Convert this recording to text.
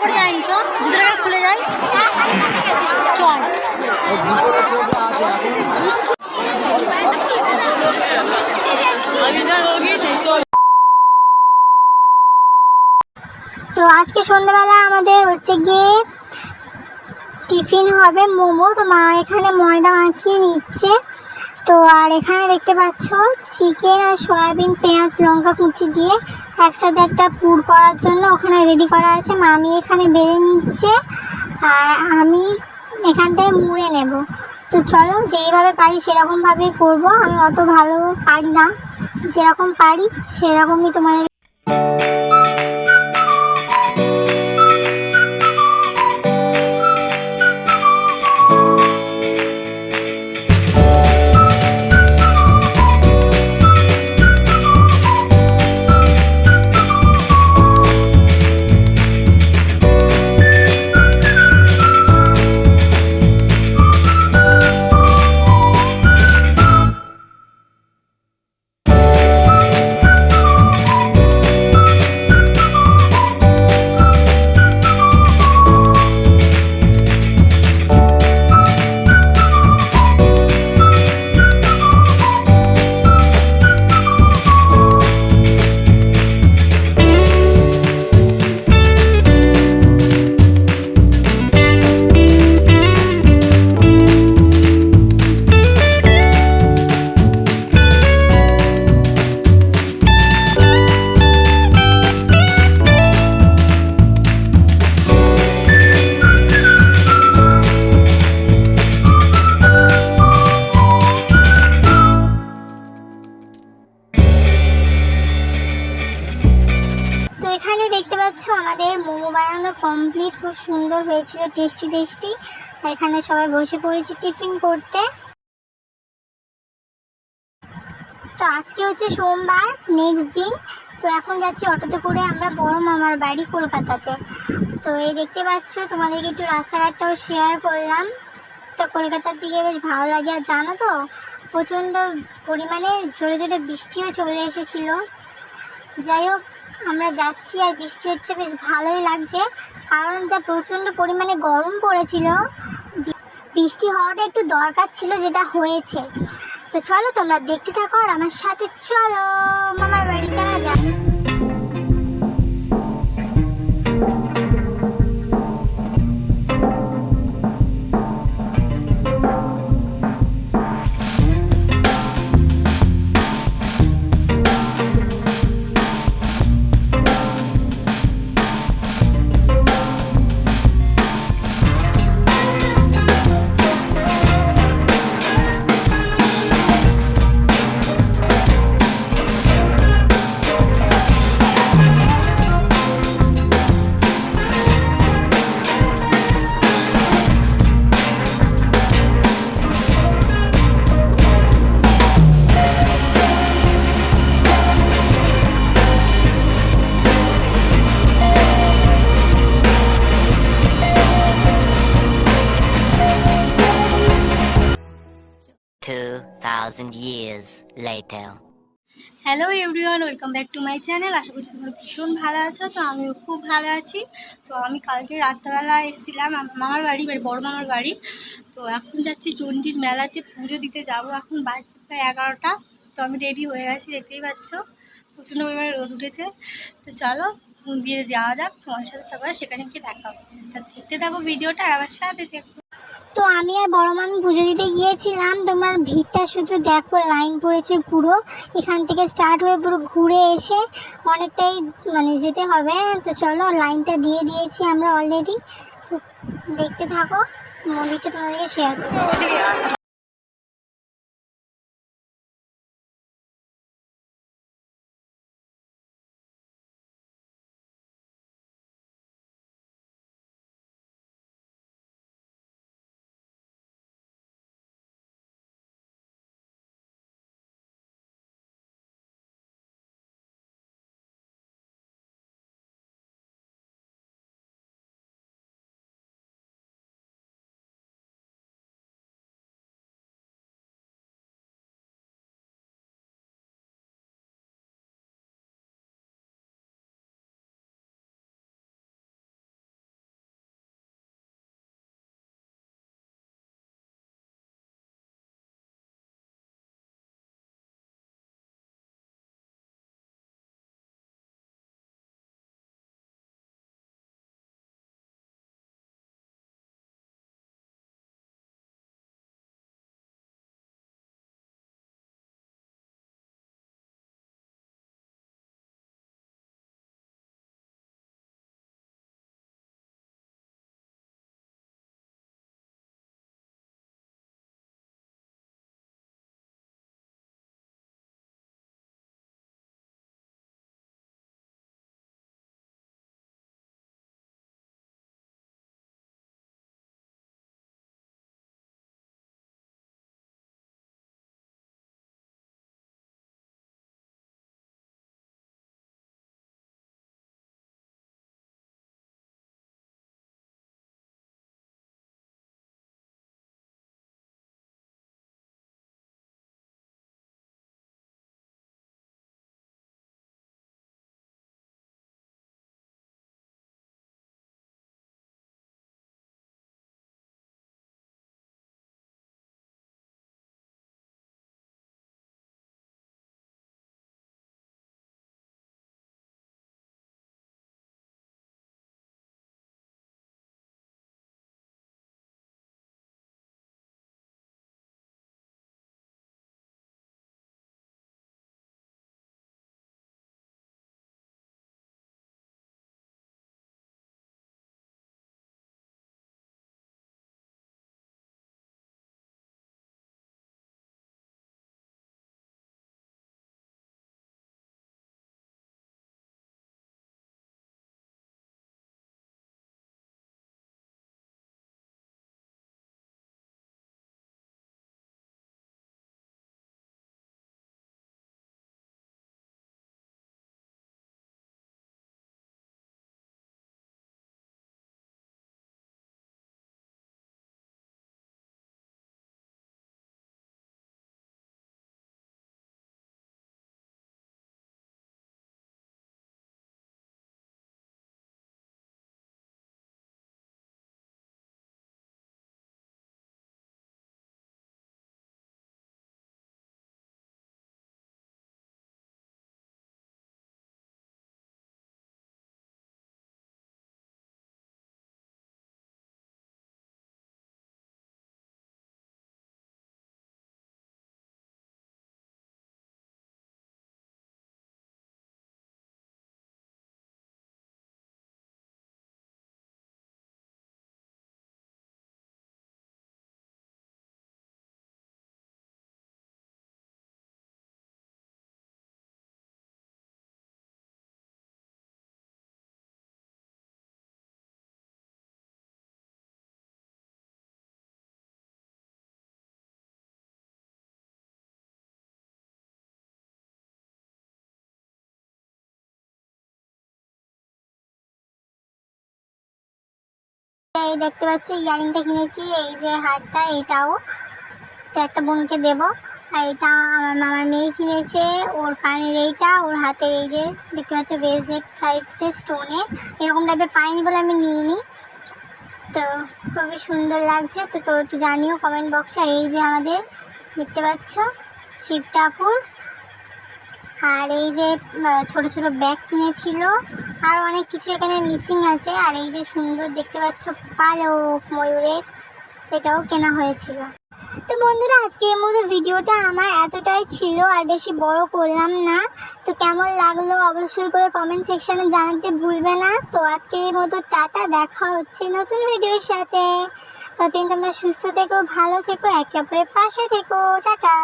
করে চ খুলে চল। তো আজকে সন্ধ্যাবেলা আমাদের হচ্ছে গিয়ে টিফিন হবে মোমো, তো মা এখানে ময়দা মাখিয়ে নিচ্ছে। তো আর এখানে দেখতে পাচ্ছ চিকেন আর সয়াবিন, পেঁয়াজ, লঙ্কা, কুচি দিয়ে একসাথে একটা পুর করার জন্য ওখানে রেডি করা আছে। মামি এখানে বেড়ে নিচ্ছে আর আমি এখানটায় মুড়ে নেব। তো চলো যেইভাবে পারি সেরকমভাবেই করব। আমি অত ভালো পারি না। যেরকম পারি সেরকমই তোমাদের কমপ্লিট খুব সুন্দর হয়েছিল, টেস্টি টেস্টি। এখানে সবাই বসে পড়েছি টিফিন করতে। তো আজকে হচ্ছে সোমবার নেক্সট দিন। তো এখন যাচ্ছি অটোতে করে আমরা বড় মামার বাড়ি কলকাতাতে। তো এই দেখতে পাচ্ছ, তোমাদেরকে একটু রাস্তাঘাটটাও শেয়ার করলাম। তো কলকাতার দিকে বেশ ভালো লাগে, আর জানো তো, প্রচণ্ড পরিমাণে জোরে জোরে বৃষ্টিও চলে এসেছিল। যাই হোক আমরা যাচ্ছি আর বৃষ্টি হচ্ছে, বেশ ভালোই লাগছে। কারণ যা প্রচণ্ড পরিমাণে গরম পড়েছিল বৃষ্টি হওয়াটা একটু দরকার ছিল যেটা হয়েছে। তো চলো তোমরা দেখতে থাকো আর আমার সাথে চলো মামার 2000 years later. Hello everyone welcome back to my channel আশা করছি তোমরা ভীষণ ভালো আছো, তো আমিও খুব ভালো আছি। তো আমি কালকে রাত্রেবেলা এসেছিলাম মামার বাড়ি মানে বড় মামার বাড়ি। তো এখন যাচ্ছি চণ্ডীর মেলাতে, পুজো দিতে যাব। এখন বাজছে প্রায় এগারোটা, তো আমি রেডি হয়ে গেছি, দেখতেই পাচ্ছ। প্রচণ্ড পরিমাণে রোদ উঠেছে। তো চলো দিয়ে যাওয়া যাক। তোমার সাথে তারপরে সেখানে গিয়ে দেখা হচ্ছে। তা দেখতে থাকো ভিডিওটা আমার সাথে দেখো। তো আমি আর বড় মামি পুজো দিতে গিয়েছিলাম। তোমার ভিড়টা শুধু দেখো, লাইন পড়েছে পুরো। এখান থেকে স্টার্ট হয়ে পুরো ঘুরে এসে অনেকটাই মানে যেতে হবে। তো চলো, লাইনটা দিয়ে দিয়েছি আমরা অলরেডি তো দেখতে থাকো, মন্দিরটা তোমাদেরকে শেয়ার করছি দেখতে পাচ্ছ, ইয়ারিংটা কিনেছি, এই যে হারটা, এটাও। তো একটা বোনকে দেব। আর এটা আমার মামার মেয়ে কিনেছে, ওর কানের এইটা, ওর হাতের এই যে, দেখতে পাচ্ছ বেসলেট টাইপসের স্টোনের এরকম টাইপের পাইনি বলে আমি নিয়ে নিই তো খুবই সুন্দর লাগছে। তো তো একটু জানিও কমেন্ট বক্সে এই যে আমাদের, দেখতে পাচ্ছ শিব ঠাকুর আর এই যে ছোট ছোট ব্যাগ কিনেছিল। আর অনেক কিছু এখানে মিসিং আছে। আর এই যে সুন্দর দেখতে পাচ্ছ পালক ময়ূরের সেটাও কেনা হয়েছিল। তো বন্ধুরা, আজকে এর মধ্যে ভিডিওটা আমার এতটাই ছিল, আর বেশি বড় করলাম না। তো কেমন লাগল অবশ্যই করে কমেন্ট সেকশনে জানাতে ভুলবে না। তো আজকে এর মতো টাটা, দেখা হচ্ছে নতুন ভিডিওর সাথে। ততদিন তোমরা সুস্থ থেকো, ভালো থেকো, একে অপরের পাশে থেকো। টাটা।